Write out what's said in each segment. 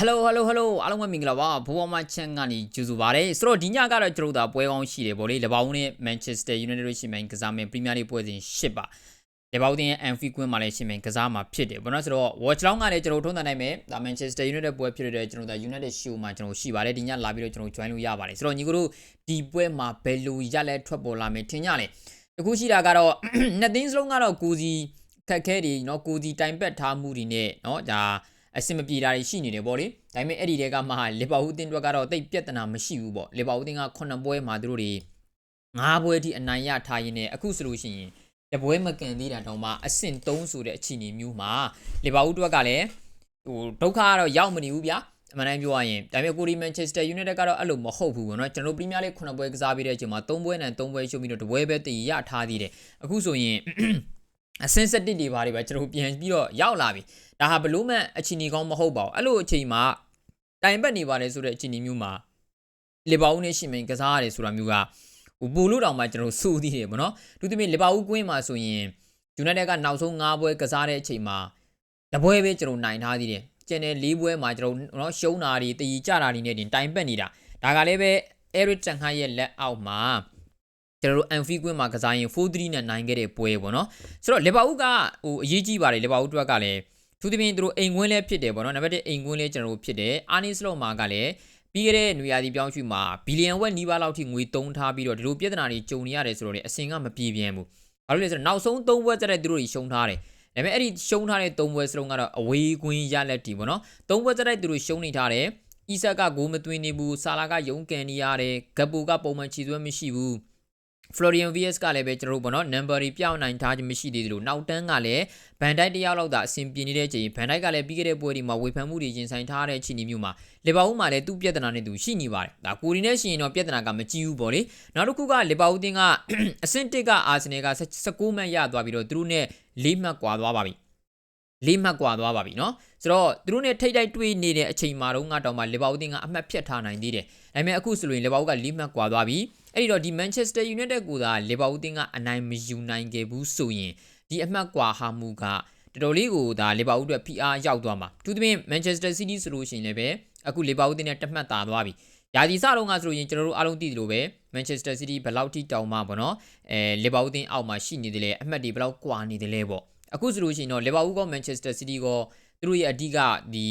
Hello Hello Hello အားလုံးပဲမင်္ဂလာပါဘိုးဘမချန်ကနေကြိုဆိုပါရစေဆိုတော့ဒီညကတော့ကျွန်တော်တို့ဒါပွဲကောင်းရှိတယ်ဗောလေလပောင်းနဲ့ Manchester United တို့ရှင်မိုင်ကစားမယ် Premier League ပွဲစဉ်၈ပါလပောင်းတင်ရဲ့ Anfield ကွင်းမှာလည်းရှင်မိုင်ကစားမှာဖြစ်တယ်ဗောနော်ဆိုတော့ Watch Long ကလည်းကျွန်တော်ထုံးတန်နိုင်မယ်ဒါ Manchester United ပွဲဖြစ်တဲ့ကျွန်တော်ဒါ United Show မှာကျွန်တော်ရှိပါတယ်ဒီညလာပြီးတော့ကျွန်တော် join လို့ရပါတယ်ဆိုတော့ညီကိုတို့ဒီပွဲမှာဘယ်လိုရလဲထွက်ပေါ်လာမယ်ထင်ကြလေအခုရှိတာကတော့နှစ်သင်းစလုံးကတော့ကိုစီခက်ခဲတွေเนาะကိုစီတိုင်ပတ်ထားမှုတွေနဲ့เนาะဒါ အဆင်မပြေတာတွေရှိနေတယ်ဗောလေဒါပေမဲ့အဲ့ဒီတဲကမှလီဗာပူးအသင်းတွေကတော့တိတ်ပြဿနာမရှိဘူးဗောလီဗာပူးအသင်းက9ပွဲမှာသူတို့တွေ9ပွဲထိအနိုင်ရထားရင်းနဲ့အခုဆိုလို့ရှိရင်တပွဲမကန်သေးတာတောင်မှအဆင့်3ဆိုတဲ့အခြေအနေမျိုးမှာလီဗာပူးအတွက်ကလည်းဟိုဒုက္ခကတော့ရောက်မနေဘူးဗျာအမှန်တမ်းပြောရရင်ဒါပေမဲ့ကိုရီမန်ချက်စတာယူနိုက်တက်ကတော့အဲ့လိုမဟုတ်ဘူးပေါ့နော်ကျွန်တော်တို့ပရီးမီးယားလိ9ပွဲကစားပြီးတဲ့အချိန်မှာ3ပွဲနဲ့3ပွဲရှုံးပြီးတော့တပွဲပဲတည်ရထားသေးတယ်အခုဆိုရင် အဆင့်7တွေဘာတွေပဲကျွန်တော်ပြန်ပြီးတော့ရောက်လာပြီဒါဟာဘလို့မှအချီနီကောင်းမဟုတ်ပါဘူးအဲ့လိုအချိန်မှာတိုင်ပတ်နေပါတယ်ဆိုတဲ့အချီနီမျိုးမှာလီဗာပူးနဲ့ရှင်မင်ကစားရတယ်ဆိုတာမျိုးကဟိုပိုလို့တောင်မှကျွန်တော်စိုးသေးတယ်ဗောနော်သူသမီးလီဗာပူးကွင်းမှာဆိုရင်ယူနိုက်တက်ကနောက်ဆုံး9ပွဲကစားတဲ့အချိန်မှာတပွဲပဲကျွန်တော်နိုင်ထားသေးတယ်ကျန်တဲ့၄ပွဲမှာကျွန်တော်နော်ရှုံးတာတွေတည်ကြတာတွေနဲ့တင်တိုင်ပတ်နေတာဒါကလည်းပဲ Eric Ten Hag ရဲ့လက်အောက်မှာ ကျွန်တော်တို့ Anfield ကွင်းမှာကစားရင်4-3နဲ့နိုင်ခဲ့တဲ့ပွဲပေါ့နော်ဆိုတော့လီဗာပူးကဟိုအရေးကြီးပါတယ်လီဗာပူးအတွက်ကလည်းသူသဖြင့်သူတို့အိမ်ကွင်းလည်းဖြစ်တယ်ပေါ့နော်နံပါတ်1အိမ်ကွင်းလည်းကျွန်တော်တို့ဖြစ်တယ်အာနီစလော့မာကလည်းပြီးခဲ့တဲ့နွေရာသီပြောင်းရွှေ့မှာဘီလီယံဝက်နီးပါးလောက်ထိငွေတုံးထားပြီးတော့ဒီလိုပြဿနာတွေကြုံနေရတယ်ဆိုတော့လေအစင်ကမပြေပြင်းဘူးဘာလို့လဲဆိုတော့နောက်ဆုံး၃ပွဲကျတဲ့သူတို့တွေရှုံးထားတယ်ဒါပေမဲ့အဲ့ဒီရှုံးထားတဲ့၃ပွဲစလုံးကတော့အဝေးကွင်းရလက်တီပေါ့နော်၃ပွဲကျတဲ့သူတို့ရှုံးနေထားတယ်အီဆက်ကဂိုးမသွင်းနေဘူးဆာလာကယုံကန်နေရတယ်ဂပ်ပူကပုံမှန်ချီသွဲမရှိဘူး Florian VS ကလည်းပဲကျွန်တော်တို့ပေါ့နော် number တွေပြောင်းနိုင်ထားခြင်းမရှိသေးသလိုနောက်တန်းကလည်းဘန်ဒိုက်တယောက်လောက်သာအဆင်ပြေနေတဲ့ချိန်ဘန်ဒိုက်ကလည်းပြီးခဲ့တဲ့ပွဲတွေမှာဝေဖန်မှုတွေရင်ဆိုင်ထားတဲ့ချိန်မျိုးမှာလီဗာပူးမှာလည်းသူ့ပြဿနာနဲ့သူရှိနေပါတယ်ဒါကိုရီနဲ့ရှင်တော့ပြဿနာကမကြည့်ဘူးပေါ့လေနောက်တစ်ခုကလီဗာပူးတင်းကအဆင့်1ကအာဆင်နယ်က16မှတ်ရသွားပြီးတော့သူတို့နဲ့၄မှတ်ကွာသွားပါပြီလေးမှတ်กว่าသွားပါပြီเนาะဆိုတော့သူတို့ ਨੇ ထိတ်တိုက်တွေ့နေတဲ့အချိန်မှာတော့ငါတောင်မှလီဗာပူးတင်းကအမှတ်ဖြတ်ထားနိုင်သေးတယ်ဒါပေမဲ့အခုဆိုရင်လီဗာပူးကလေးမှတ်กว่าသွားပြီ အဲ့ဒီတော့ဒီ Manchester United ကိုသာလီဗာပူးတင်းကအနိုင်မယူနိုင်ခဲ့ဘူးဆိုရင်ဒီအမှတ်ကွာဟာမှုကတော်တော်လေးကိုဒါလီဗာပူးအတွက်ဖိအားရောက်သွားမှာသူသဖြင့် Manchester City ဆိုလို့ရှိရင်လည်းပဲအခုလီဗာပူးတင်းနဲ့တက်မှတ်တာသွားပြီယာဒီစတော့ကဆိုလို့ရင်ကျွန်တော်တို့အားလုံးသိသလိုပဲ Manchester City ဘယ်လောက်ထိတောင်မှပေါ့နော်အဲလီဗာပူးတင်းအောက်မှာရှိနေတယ်လေအမှတ်တွေဘယ်လောက်ကွာနေတယ်လဲပေါ့အခုဆိုလို့ရှိရင်တော့လီဗာပူးက Manchester City ကသူတို့ရဲ့အဓိကဒီ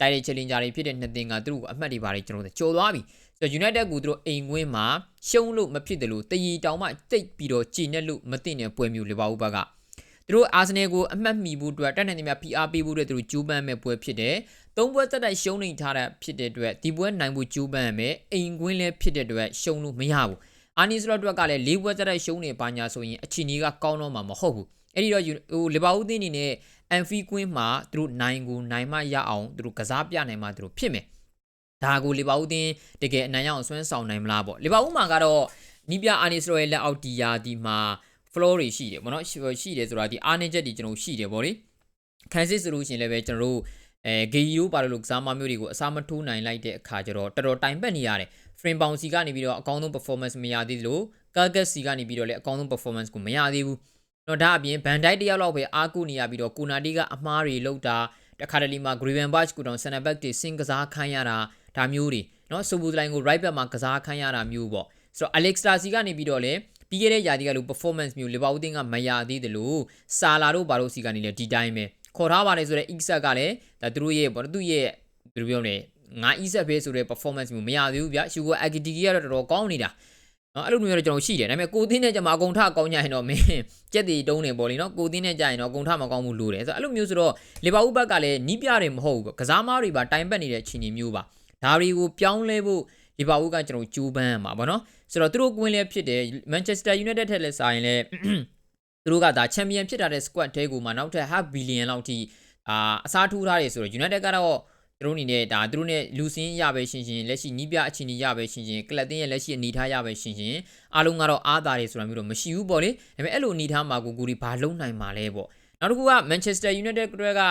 title challenger တွေဖြစ်တဲ့နှစ်သင်းကသူတို့အမှတ်တွေပါတယ်ကျွန်တော်တို့ကျော်သွားပြီ ဆိုတော့ United ကသူတို့အိမ်ကွင်းမှာရှုံးလို့မဖြစ်တယ်လို့တရီတောင်မှတိတ်ပြီးတော့ကြည်နဲ့လို့မသိတဲ့ပွဲမျိုးလီဗာပူးဘက်ကသူတို့အာဆင်နယ်ကိုအမှတ်မိဖို့အတွက်တက်နေနေများ PR ပေးဖို့အတွက်သူတို့ကြိုးပမ်းမဲ့ပွဲဖြစ်တယ်။သုံးပွဲသက်တိုက်ရှုံးနေထားတဲ့ဖြစ်တဲ့အတွက်ဒီပွဲနိုင်ဖို့ကြိုးပမ်းမယ်။အိမ်ကွင်းလည်းဖြစ်တဲ့အတွက်ရှုံးလို့မရဘူး။အာနီစလော့အတွက်ကလည်း၄ပွဲသက်တိုက်ရှုံးနေပါညာဆိုရင်အချီနီကကောင်းတော့မှာမဟုတ်ဘူး။အဲ့ဒီတော့ဟိုလီဗာပူးသင်းအနေနဲ့အန်ဖီကွင်းမှာသူတို့နိုင်ကိုနိုင်မှရအောင်သူတို့ကစားပြနိုင်မှသူတို့ဖြစ်မယ် ဒါကိုလီဗာပူးတင်းတကယ်အနိုင်ရအောင်ဆွမ်းဆောင်နိုင်မလားပေါ့လီဗာပူးမှာကတော့နီးပြအာနီစရိုရဲ့လက်အောက်တီယာဒီမှာ floor တွေရှိတယ်ဗောနော်ရှိတယ်ဆိုတာဒီအာနေချက်တွေကျွန်တော်ရှိတယ်ဗောလေခံစစ်ဆိုလို့ရှိရင်လည်းပဲကျွန်တော်တို့အဲဂေယီတို့ပါလို့ကစားမမျိုးတွေကိုအစားမထိုးနိုင်လိုက်တဲ့အခါကျတော့တော်တော်တိုင်ပတ်နေရတယ် frame bounce စီကနေပြီးတော့အကောင်းဆုံး performance မရသေးသလို carcass စီကနေပြီးတော့လည်းအကောင်းဆုံး performance ကိုမရသေးဘူးတော့ဒါအပြင်ဘန်ဒိုက်တယောက်လောက်ပဲအားကိုနေရပြီးတော့ကိုနာတီကအမားတွေလောက်တာတခါတလေမှာ Graven Batch ကိုတောင်ဆန်နဘက်တွေစင်ကစားခိုင်းရတာ ဒါမျိုးတွေနော်ဆိုဘူဒလိုင်ကို right back မှာကစားခံရတာမျိုးပေါ့ဆိုတော့ Alex Tarsi ကနေပြီးတော့လေပြီးခဲ့တဲ့ရာသီကလို performance မျိုးလီဗာပူးတင်းကမရသေးတယ်လို့ဆာလာတို့ဘာလို့စီကနေလဲဒီတိုင်းပဲခေါ်ထားပါတယ်ဆိုတော့ Isak ကလည်းဒါသူတို့ရဲ့ဘာလို့သူ့ရဲ့ဘယ်လိုပြောမလဲငါ Isak ပဲဆိုတဲ့ performance မျိုးမရသေးဘူးဗျ Sugar Agitiki ကတော့တော်တော်ကောင်းနေတာနော်အဲ့လိုမျိုးတော့ကျွန်တော်ရှိတယ်ဒါပေမဲ့ကိုသင်းနဲ့ကြမှာအကုန်ထကောင်းကြရင်တော့မင်းကြက်တီတုံးနေပေါ့လေနော်ကိုသင်းနဲ့ကြရင်တော့အကုန်ထမကောင်းဘူးလို့တယ်ဆိုတော့အဲ့လိုမျိုးဆိုတော့လီဗာပူးဘက်ကလည်းနီးပြတယ်မဟုတ်ဘူးကစားမားတွေပါတိုင်ပတ်နေတဲ့အခြေအနေမျိုးပါ ဒါတွေကိုပြောင်းလဲဖို့လီဗာပူးကကျွန်တော်ကြိုးပမ်းရမှာပေါ့နော်ဆိုတော့သူတို့ကွင်းလဲဖြစ်တယ်မန်ချက်စတာယူနိုက်တက်ထက်လဲစာရင်လဲသူတို့ကဒါချန်ပီယံဖြစ်တာတဲ့ squad တဲကိုမှနောက်ထပ် half billion လောက်ထိအာအစားထိုးထားတယ်ဆိုတော့ United ကတော့သူတို့အနေနဲ့ဒါသူတို့နဲ့လူစင်းရပဲရှင်ရှင်လက်ရှိနီးပြအခြေအနေရပဲရှင်ရှင်ကလပ်တင်းရဲ့လက်ရှိအနေထားရပဲရှင်ရှင်အားလုံးကတော့အားသာတယ်ဆိုတာမျိုးတော့မရှိဘူးပေါ့လေဒါပေမဲ့အဲ့လိုအနေထားမှာကိုကိုဒီဘာလုံးနိုင်မှာလဲပေါ့နောက်တစ်ခုက Manchester United က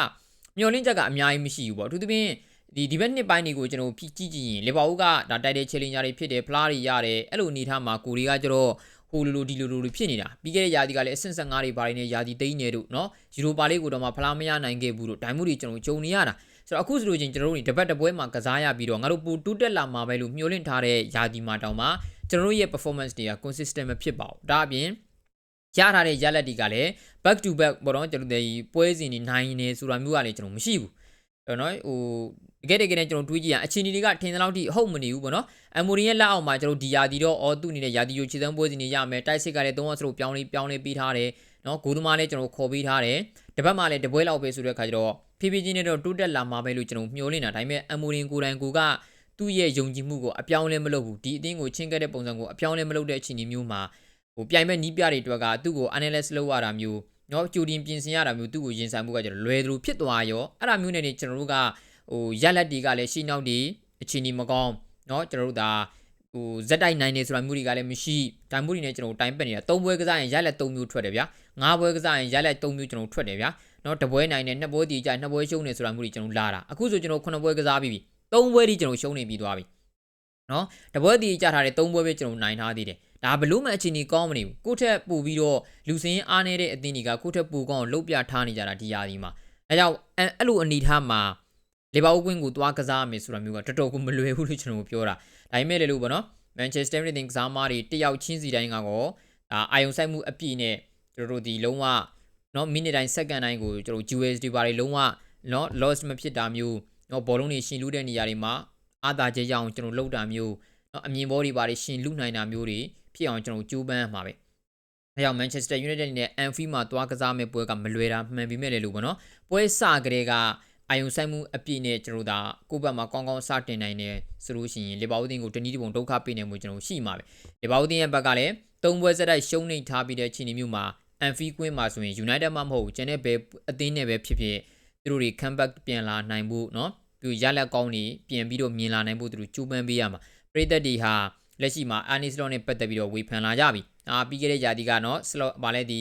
မျော်လင့်ချက်ကအများကြီးမရှိဘူးပေါ့အထူးသဖြင့် ဒီဒီဘက်နှစ်ပိုင်းတွေကိုကျွန်တော်ကြည့်ကြည့်ရင်လီဗာပူးကဒါတိုက်တဲ့ challenger တွေဖြစ်တယ်ဖလားတွေရတယ်အဲ့လိုအနေထားမှာကိုရီကကျတော့ဟိုလိုလိုဒီလိုလိုဖြစ်နေတာပြီးခဲ့တဲ့ယာတီကလည်းအဆင့်15တွေဘာတွေနဲ့ယာတီသိန်းနေတို့เนาะယူရိုပါလေးကိုတော့မှဖလားမရနိုင်ခဲ့ဘူးတို့ဒိုင်မှုတွေကျွန်တော်ဂျုံနေရတာ ဆိုတော့အခုဆိုလို့ချင်းကျွန်တော်တို့ဒီတပတ်တပွဲမှာကစားရပြီးတော့ငါတို့ပူတူးတက်လာမှာပဲလို့မျှော်လင့်ထားတဲ့ယာဒီမှာတောင်မှကျွန်တော်တို့ရဲ့ performance တွေက consistent မဖြစ်ပါဘူးဒါအပြင်ရထားတဲ့ရလက်တွေကလည်း back to back ပေါ့နော်ကျွန်တော်တို့ဒီပွဲစဉ်နေနိုင်နေဆိုတာမျိုးကလည်းကျွန်တော်မရှိဘူးအဲ့တော့နော်ဟို တကယ်တကယ်နဲ့ကျွန်တော်တွေးကြည့်ရအချင်းတွေကထင်တဲ့လောက်ထိဟုတ်မနေဘူးပေါ့နော်အမိုရီရဲ့လက်အောက်မှာကျွန်တော်ဒီယာဒီတော့အော်သူ့အနေနဲ့ယာဒီယိုခြေစမ်းပွဲစဉ်နေရမယ်တိုက်စစ်ကလည်းသုံးဝက်စလို့ပြောင်းလေးပြောင်းလေးပြီးထားတယ်နော်ဂိုးသမားလည်းကျွန်တော်ခေါ်ပြီးထားတယ်တပတ်မှလည်းတပွဲလောက်ပဲဆိုတဲ့ခါကျတော့ဖြည်းဖြည်းချင်းနဲ့တော့တိုးတက်လာမှာပဲလို့ကျွန်တော်မျှော်လင့်တာဒါပေမဲ့အမိုရင်ကိုယ်တိုင်ကိုကသူ့ရဲ့ယုံကြည်မှုကိုအပြောင်းလဲမလုပ်ဘူးဒီအသင်းကိုချင်းကက်တဲ့ပုံစံကိုအပြောင်းလဲမလုပ်တဲ့အခြေအနေမျိုးမှာဟိုပြိုင်မဲ့နီးပြတွေအတွက်ကသူ့ကို analysis လုပ်ရတာမျိုးနော်ကြိုတင်ပြင်ဆင်ရတာမျိုးသူ့ကိုရင်ဆိုင်မှုကကျတော့လွယ်သလိုဖြစ်သွားရောအဲ့ဒါမျိုးနဲ့နေကျွန်တော်တို့က ဟိုရက်လက်တွေကလည်းရှင်းနောက်တွေအခြေအနေမကောင်းနော်ကျွန်တော်တို့ဒါဟိုဇက်တိုက်နိုင်နေဆိုတာမျိုးတွေကလည်းမရှိဒါမျိုးတွေနဲ့ကျွန်တော်တိုင်ပက်နေတာ၃ပွဲကစားရင်ရက်လက်၃မျိုးထွက်တယ်ဗျာ၅ပွဲကစားရင်ရက်လက်၃မျိုးကျွန်တော်ထွက်တယ်ဗျာနော်တပွဲနိုင်တယ်နှစ်ပွဲတည်ကြနှစ်ပွဲရှုံးနေဆိုတာမျိုးတွေကျွန်တော်လာတာအခုဆိုကျွန်တော်9ပွဲကစားပြီးပြီ၃ပွဲဒီကျွန်တော်ရှုံးနေပြီးသွားပြီနော်တပွဲတည်ကြထားတယ်၃ပွဲပဲကျွန်တော်နိုင်ထားသေးတယ်ဒါဘလို့မှအခြေအနေကောင်းမနေဘူးကိုယ့်ထက်ပိုပြီးတော့လူစင်းအားနေတဲ့အသင်းတွေကကိုယ့်ထက်ပိုကောင်းအောင်လှုပ်ပြထားနေကြတာဒီယာဒီမှာအဲကြောင့်အဲ့လိုအနေထားမှာ လေဘာအိုကွင်းကိုသွားကစားမယ်ဆိုတာမျိုးကတော်တော်ကိုမလွယ်ဘူးလို့ကျွန်တော်ပြောတာဒါပေမဲ့လည်းလို့ပေါ့နော် Manchester United ကစားမတွေတယောက်ချင်းစီတိုင်းကတော့အာအာယုံဆိုင်မှုအပြည့်နဲ့ကျွန်တော်တို့ဒီလုံးဝနော်မိနစ်တိုင်းစက္ကန့်တိုင်းကိုကျွန်တော် USD ဘာတွေလုံးဝနော် loss မဖြစ်တာမျိုးနော်ဘောလုံးတွေရှင်လူတဲ့နေရာတွေမှာအာသာကျကြအောင်ကျွန်တော်လှုပ်တာမျိုးနော်အမြင်ဘောတွေဘာတွေရှင်လူနိုင်တာမျိုးတွေဖြစ်အောင်ကျွန်တော်ကြိုးပမ်းမှာပဲအဲကြောင့် Manchester United နဲ့ Anfield မှာသွားကစားမဲ့ပွဲကမလွယ်တာမှန်ပေမဲ့လည်းလို့ပေါ့နော်ပွဲစကလေးက အာယုံဆိုင်မှုအပြည့်နဲ့ကျွန်တော်တို့ဒါကိုယ့်ဘက်မှာကောင်းကောင်းစတင်နိုင်တယ်ဆိုလို့ရှိရင်လီဗာပူးတင်ကိုတနည်းတစ်ပုံဒုက္ခပေးနေမှုကျွန်တော်ရှိမှာပဲလီဗာပူးတင်ရဲ့ဘက်ကလည်းသုံးပွဲဆက်တိုက်ရှုံးနေထားပြီးတဲ့ချိန်မျိုးမှာ Anfield ကွင်းမှာဆိုရင် United မှမဟုတ်ကျန်တဲ့ဘယ်အသင်းနဲ့ပဲဖြစ်ဖြစ်သူတို့တွေ comeback ပြန်လာနိုင်ဖို့เนาะပြီးရလက်ကောင်းနေပြန်ပြီးတော့မြင်လာနိုင်ဖို့သူတို့ကြိုးပမ်းပေးရမှာပရိသတ်တွေဟာလက်ရှိမှာ Arne Slot နဲ့ပတ်သက်ပြီးတော့ဝေဖန်လာကြပြီအာပြီးခဲ့တဲ့ຢာတီကเนาะ Slot ဗာလဲဒီ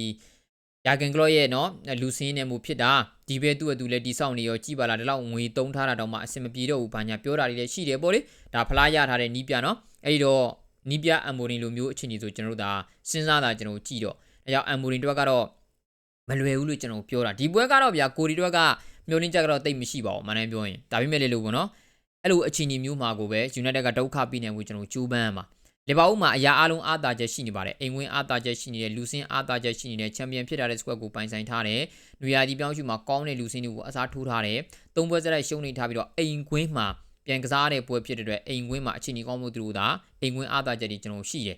ယာဂန်ကလော့ရဲ့နော်လူစင်းနေမှုဖြစ်တာ ဒီဘဲသူ့အတူလည်းတိဆောက်နေရောကြည်ပါလားဒီလောက်ငွေတုံးထားတာတော့မှအဆင်မပြေတော့ဘူးဘာညာပြောတာတွေလည်းရှိတယ်ပေါ့လေဒါဖလားရထားတဲ့နီးပြနော်အဲ့ဒီတော့နီးပြအမ်မိုရင်လိုမျိုးအခြေအနေဆိုကျွန်တော်တို့ဒါစဉ်းစားတာကျွန်တော်ကြည့်တော့အဲကြောင့်အမ်မိုရင်တို့ကတော့မလွယ်ဘူးလို့ကျွန်တော်ပြောတာဒီပွဲကတော့ဗျာကိုရီတို့ကမျောလင်းချက်ကတော့တိတ်မရှိပါဘူးမနိုင်ပြောရင်ဒါပေမဲ့လေလို့ပေါ့နော်အဲ့လိုအခြေအနေမျိုးမှာကိုပဲ United ကဒုက္ခပြီးနေမှုကျွန်တော်ကြိုးပမ်းရမှာ လီဗာပူးမှာအရာအလုံးအားသာချက်ရှိနေပါတယ်အိမ်ဝင်အားသာချက်ရှိနေတယ်လူစင်းအားသာချက်ရှိနေတယ်ချန်ပီယံဖြစ်လာတဲ့ squad ကိုပိုင်ဆိုင်ထားတယ်နွေရာသီပြောင်းရွှေ့မှာကောင်းတဲ့လူစင်းတွေကိုအစားထိုးထားတယ်သုံးပွဲစရိုက်ရှုံးနေထားပြီးတော့အိမ်ကွင်းမှာပြန်ကစားတဲ့ပွဲဖြစ်တဲ့အတွက်အိမ်ကွင်းမှာအခြေအနေကောင်းမှုသူတို့သာအိမ်ကွင်းအားသာချက်တွေကျွန်တော်ရှိတယ်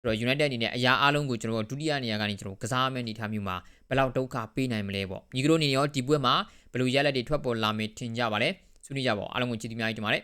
ဆိုတော့ United အနေနဲ့အရာအလုံးကိုကျွန်တော်ဒုတိယနေရာကနေကျွန်တော်ကစားမယ့်အနေထားမျိုးမှာဘယ်လောက်ဒုက္ခပေးနိုင်မလဲပေါ့ညီကတို့အနေနဲ့ရောဒီပွဲမှာဘယ်လိုရလက်တွေထွက်ပေါ်လာမယ်ထင်ကြပါလဲဆွေးနွေးကြပါဦးအားလုံးကိုကြည့်ပြီးများကြီးတင်ပါတယ်